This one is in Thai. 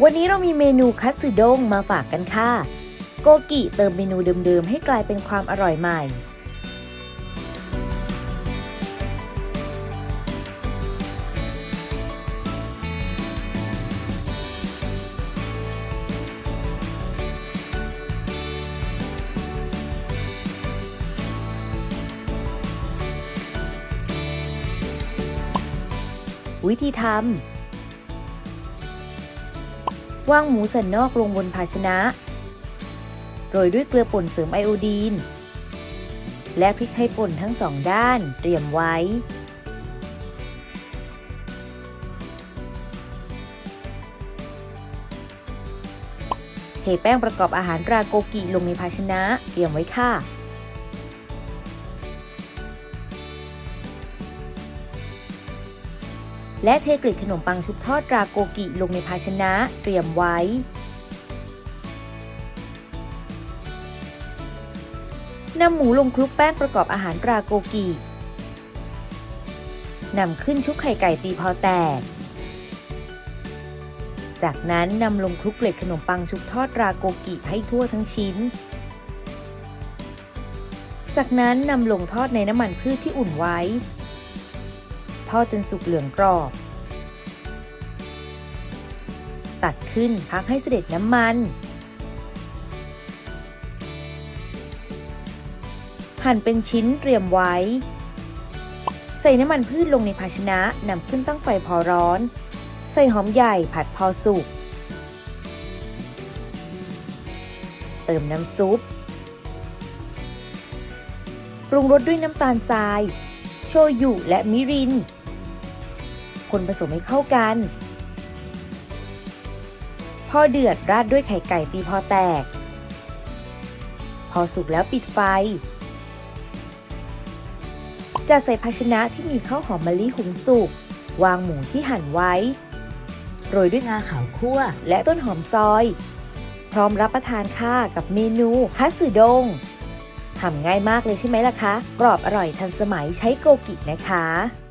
วันนี้เรามีเมนูคัตสึด้งมาฝากกันค่ะ โกกิเติมเมนูเดิมๆ ให้กลายเป็นความอร่อยใหม่ วิธีทำ วางหมูสันนอกลงบนภาชนะ โรยด้วยเกลือป่นเสริมไอโอดีน และพริกไทยป่นทั้งสองด้านเตรียมไว้ เทแป้งประกอบอาหารราโกกิลงในภาชนะเตรียมไว้ค่ะ และเทกลีบขนมปังชุบทอดราโกกิลงในภาชนะเตรียมไว้ นำหมูลงคลุกแป้งประกอบอาหารราโกกิ นำขึ้นชุบไข่ไก่ตีพอแตก จากนั้นนำลงคลุกเกล็ดขนมปังชุบทอดราโกกิให้ทั่วทั้งชิ้น จากนั้นนำลงทอดในน้ำมันพืชที่อุ่นไว้ ทอดจนสุกเหลืองกรอบ ตักขึ้นพักให้เสด็จน้ำมัน หั่นเป็นชิ้นเตรียมไว้ ใส่น้ำมันพืชลงในภาชนะนำขึ้นตั้งไฟพอร้อน ใส่หอมใหญ่ผัดพอสุก เติมน้ำซุปปรุงรสด้วยน้ำตาลทราย โชยุและมิริน คนผสมให้เข้ากัน พอเดือดราดด้วยไข่ไก่ตีพอแตก พอสุกแล้วปิดไฟ จะใส่ภาชนะที่มีข้าวหอมมะลิหุงสุก วางหมูที่หั่นไว้ โรยด้วยงาขาวคั่วและต้นหอมซอย พร้อมรับประทานค่ะกับเมนูคัสึดงทำง่ายมากเลยใช่ไหมล่ะคะ กรอบอร่อยทันสมัยใช้โกกินะคะ